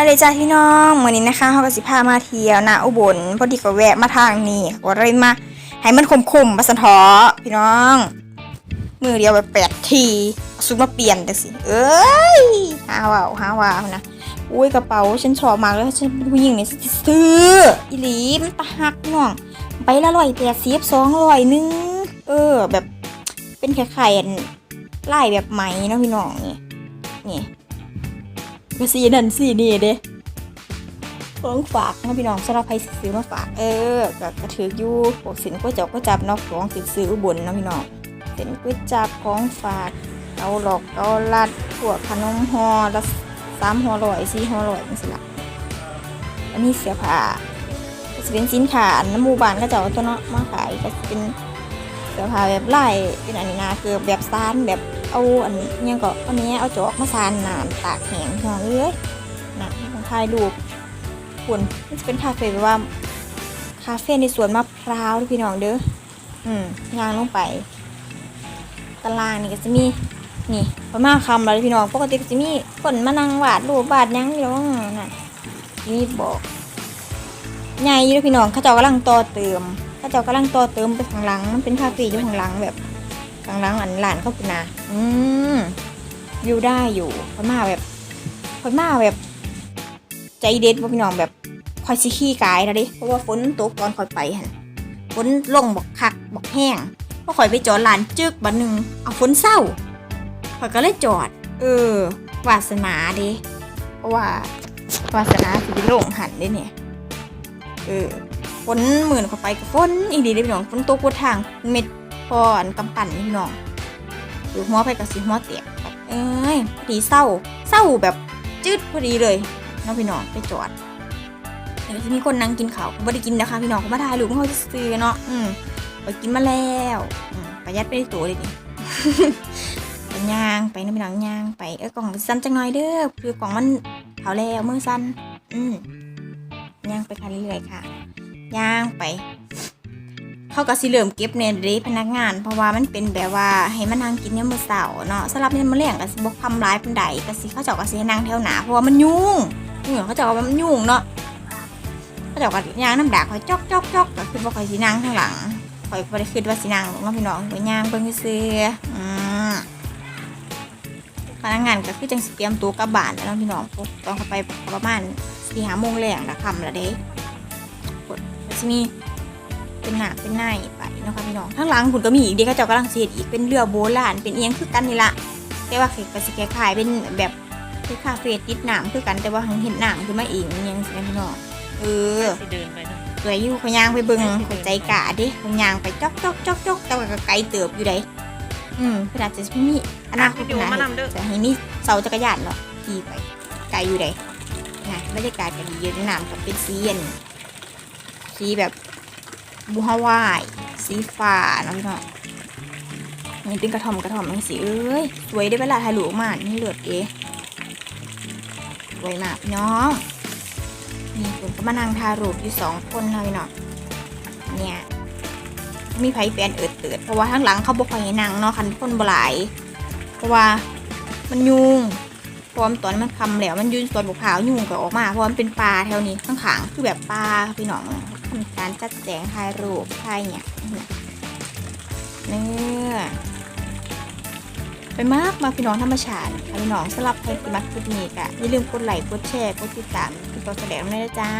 อะไรจ้าพี่น้องวันนี้นะคะเขาก็สิพามาเที่ยวนะอุบลพอดีก็แวะมาทางนี้ก็เลยมาให้มันคมๆมาสันทอพี่น้อง มือเดียวแบบแปดทีซุปมาเปลี่ยนแต่สิ เอ้ยหาว่าวหาว่าวนะอุ้ยกระเป๋าฉันชอบมากเลยฉันเป็นผู้หญิงเนี่ยฉันสิซื้ออีหลีมันตะหักพี่น้องไปละร้อยแปดสิบสองร้อยหนึงเออแบบเป็นไข่ๆอันไล่แบบไหมนะพี่น้องนี่นี่ ก็สีนั่นสีนี่เด้ของฝากนะพี่น้องสำหรับใครซื้อมาฝากเออก็กระถืออยู่พวกสินก๋วยจับก๋วยจับเนาะของสิซื้ออุบลนะพี่น้องสินก๋วยจับของฝากเอาหลอกเอาลัดพวกขนมห่อละสามห่อร้อยสี่ห่อร้อยนี่สิละอันนี้เสื้อผ้าก็จะเป็นสินค้าอันน้ำมูบานก็จะเอาตัวเนาะมาขายก็จะเป็นเสื้อผ้าแบบไล่เป็นอันนี้นะคือแบบซานแบบ เอาอันนี้ยังก็อันนี้เอาจอกมาซานนานตากแห้งพี่องเอ้ยนะของถ่ายรูปคุณมันจะเป็นคาเฟ่แบบว่า คาเฟ่ในสวนมะพร้าวพี่น้องเด้ออืมย่างลงไป ตารางนี่ก็จะมีนี่ประมาณคำแล้วพี่น้องปกติก็จะมีคนมานั่งวาดรูปวาดยังอยู่น่ะนี่บอกใหญ่ยู่เด้อพี่น้องเขาเจ้ากำลังต่อเติมเขาเจ้ากำลังต่อเติมไปข้างหลังมันเป็นคาเฟ่อยู่ข้างหลังแบบ ข้างหลังอันหลานเขาปุนาอืมอยู่ได้อยู่พม่าแบบพม่าแบบ ใจเด็ดว่าพี่น้องแบบคอยสิขี้กายนะดิเพราะว่าฝนตกตอนคอยไปหันฝนลงบอกคักบอกแห้งพอคอยไปจอดลานจึกบันหนึ่งเอาฝนเศร้าคอยก็เลยจอด เออ วาสนาดิเพราะว่าวาสนาสิไปลงหันด้เนี่ยเออฝนหมื่นเข้าไปกับฝนอีดีเด้พี่น้องฝนตกบนทางเม็ด พออันกำปั่นนี่พี่น้องหรือหัวไปกับสีหัวเตียกเอ้ยพอดีเศร้าเศร้าแบบจืดพอดีเลยน้องพี่น้องไปจอดเดี๋ยวจะมีคนนั่งกินข้าวไม่ได้กินนะคะพี่น้องก็มาถ่ายรูปเขาจะซื้อเนาะอืมไปกินมาแล้วอืมประหยัดไปในตัวเลยนี่ไปย่างไปนะพี่น้องย่างไปเออกล่องสั้นจังหน่อยเด้อคือกล่องมันเผาแล้วมือสั้นอืมย่างไปค่ะเรื่อยค่ะย่างไป เขาก็สิเริ่มเก็บเนี่ยเดพนักงาน เพราะว่ามันเป็นแบบว่าให้มันนั่งกินยามมื้อเช้าเนาะสำหรับเนี่ยมื้อแลงก็สิบ่ทำร้ายปานใดก็สิเขาเจ้าก็สิให้นั่งแถวหน้าเพราะว่ามันยุ่งเออเขาเจ้าว่ามันยุ่งเนาะเขาเจ้าก็ย่างน้ำดากคอยจอกจอกจอกก็คือบ่ค่อยสินั่งข้างหลังคอยบ่ได้คิดว่าสินั่งหรอกเนาะพี่น้องก็ย่างเบิ่งซื่ออืมพนักงานก็คือจังสิเตรียมตัวกลับบ้านแล้วเนาะพี่น้องตอนเขาไปประมาณ4-5โมงแลงนะค่ำล้วเด้กดสิมี เป็นหนาเป็นหน้าไปเนาะคะพี่น้องข้างหลังคุณก็มีอีกเด็กเขาเจ้ากำลังเสียดอีกเป็นเรือโบราณเป็นเอียงคือกันนี่ละแต่ว่าคือก็สิคล้ายๆเป็นแบบคือคาเฟ่ติดหนามคือกันแต่ว่าหังเห็นหนามขึ้นมาเองอิหยังสินะพี่น้องเออสิเดินไปเนาะสวยอยู่เขายางไปเบิ่งเขาใจกะเดิเขายางไปจอกจอกจอกจอกแต่ว่าก็ไกลเติบอยู่ไดอืมขนาดจะมีอนาคตนะจะให้มีเสาจักรยานเนาะขี่ไปไกลอยู่ไดนะบรรยากาศก็ดีเยอะน้ำกับเป็นสีอันสีแบบ บูฮาวายสีฟ้าเนาะพี่น้องนี่เป็นกระท่อมกระท่อมมันสีเอ้ยสวยได้เวลาถ่ายรูปออกมานี่เลือดเอสวยมากน้องนี่ผมก็มานั่งทารูปอยู่สองคนเนะพี่น้องเนี่ยมีไผแฟนเอิดเติดเพราะว่าข้างหลังเขาบอกให้นั่งเนาะคันคนบหลาย เพราะว่ามันยุงพราะว่าตอนนั้นมันคำแล้วมันยืนสวนบุกขาวยุงก็ออกมาเพราะว่ามันเป็นปลาแถวนี้ข้างขางๆคือแบบปลาพี่น้อง การจัดแจงถ่ายรูปถ่ายเนี่ยเนื้อไปมากมาพี่น้องธรรมชาติพี่น้องสำหรับใครที่มักคลิปนี้ก็อย่าลืมกดไลค์กดแชร์กดติดตามติดต่อแสดงด้วยนะจ้า